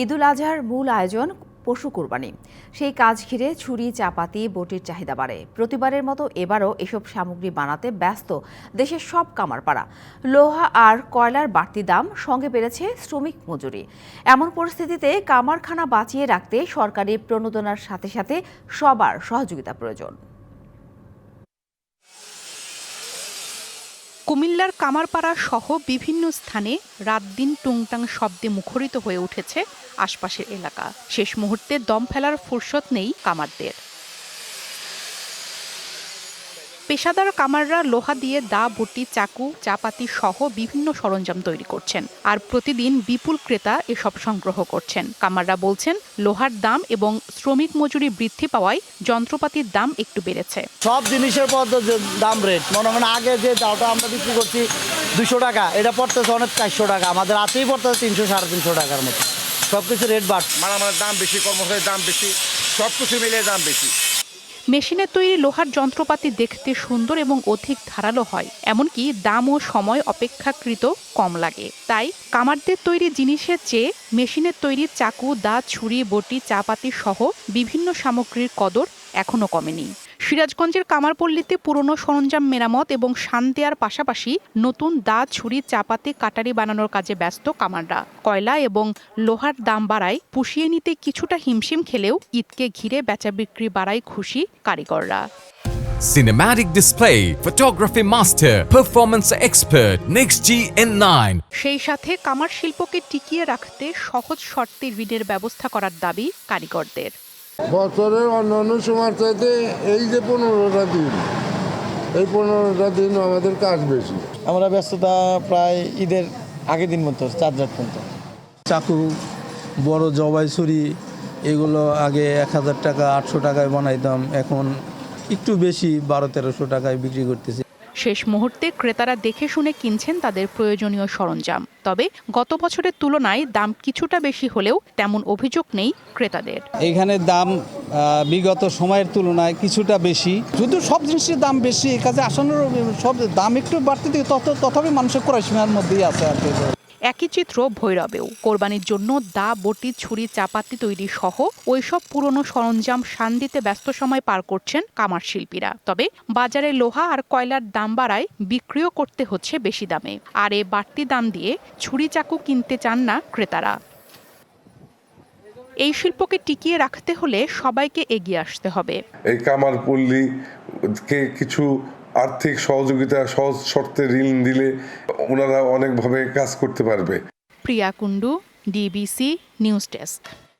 ঈদুল আজহার মূল আয়োজন পশু কোরবানি। সেই কাজ ঘিরে ছুরি, চাপাতি, বটির চাহিদা বাড়ে। প্রতিবারের মতো এবারও এসব সামগ্রী বানাতে ব্যস্ত দেশের সব কামারপাড়া। লোহা আর কয়লার বাড়তি দাম সঙ্গে বেড়েছে শ্রমিক মজুরি। এমন পরিস্থিতিতে কামারখানা বাঁচিয়ে রাখতে সরকারি প্রণোদনার সাথে সাথে সবার সহযোগিতা প্রয়োজন। কুমিল্লার কামারপাড়া সহ বিভিন্ন স্থানে রাত দিন টুংটাং শব্দে মুখরিত হয়ে উঠেছে আশপাশের এলাকা। শেষ মুহূর্তে দম ফেলার ফুরসত নেই কামারদের। পেশাদার কামাররা লোহা দিয়ে দা বটি চাকু চাপাতি সহ বিভিন্ন সরঞ্জাম তৈরি করছেন। আর প্রতিদিন বিপুল ক্রেতা এসব সংগ্রহ করছেন। কামাররা বলছেন লোহার দাম এবং শ্রমিক মজুরি বৃদ্ধি পাওয়ায় যন্ত্রপাতির দাম একটু বেড়েছে। সব জিনিসের পর যে দাম রেট। মনে করেন আগে যে চালটা আমরা বিক্রি করছি দুশো টাকা এটা পড়তেছে অনেক চারশো টাকা। আমাদের হাতেই পড়তেছে তিনশো সাড়ে তিনশো টাকার মতো। সব কিছু রেট বাড়ছে। মালামালের দাম বেশি কর্মচারীর দাম বেশি সব কিছু মিলিয়ে দাম বেশি। মেশিনের তৈরি লোহার যন্ত্রপাতি দেখতে সুন্দর এবং অধিক ধারালো হয়, এমনকি দাম ও সময় অপেক্ষাকৃত কম লাগে। তাই কামারদের তৈরি জিনিসের চেয়ে মেশিনের তৈরি চাকু দা ছুরি, বটি, চাপাতি সহ বিভিন্ন সামগ্রীর কদর এখনও কমেনি। সিরাজগঞ্জের কামারপল্লীতে পুরনো সরঞ্জাম মেরামত এবং শান দেওয়ার পাশাপাশি নতুন দা ছুরি চাপাতে কাটারি বানানোর কাজে ব্যস্ত কামাররা। কয়লা এবং লোহার দাম বাড়ায় পুষিয়ে নিতে কিছুটা হিমশিম খেলেও ঈদকে ঘিরে বেচা বিক্রি বাড়ায় খুশি কারিগররা। Cinematic display, photography master, performance expert, Next G N9. সেই সাথে কামার শিল্পকে টিকিয়ে রাখতে সহজ শর্তে ঋণের ব্যবস্থা করার দাবি কারিগরদের। বছরের অন্য অন্য সময় চাইতে এই যে পনেরোটা দিন এই পনেরোটা দিন আমাদের কাজ বেশি। আমরা ব্যস্ততা প্রায় ঈদের আগের দিন মতো চার রাত পর্যন্ত। চাকু বড় জবাই ছুরি এগুলো আগে এক হাজার টাকা আটশো টাকায় বানাইতাম এখন একটু বেশি বারো তেরোশো টাকায় বিক্রি করতেছি। শেষ মুহূর্তে ক্রেতারা দেখে শুনে কিনছেন তাদের প্রয়োজনীয় সরঞ্জাম। তবে গত বছরের তুলনায় দাম কিছুটা বেশি হলেও তেমন অভিযোগ নেই ক্রেতাদের। এখানে দাম বিগত সময়ের তুলনায় কিছুটা বেশি। যদিও সব জিনিসের দাম বেশি কাজে আসানোর সব দাম একটু বাড়তে তত তথাপি মানুষের ক্রয় সীমার মধ্যেই আছে আর কি। একই চিত্র ভৈরবেও। কোরবানির জন্য দা, বটি, ছুরি, চাপাতি তৈরি সহ ওইসব পুরনো সরঞ্জাম শান দিতে ব্যস্ত সময় পার করছেন কামার শিল্পীরা। তবে বাজারে লোহা আর কয়লার দাম বাড়ায় বিক্রিও করতে হচ্ছে বেশি দামে। আর এ বাড়তি দাম দিয়ে ছুরি চাকু কিনতে চান না ক্রেতারা। এই শিল্পকে টিকিয়ে রাখতে হলে সবাইকে এগিয়ে আসতে হবে। এই কামার কিছু আর্থিক সহযোগিতা, সহজ শর্তে ঋণ দিলে ওনারা অনেকভাবে কাজ করতে পারবে। Priya Kundu, DBC news desk.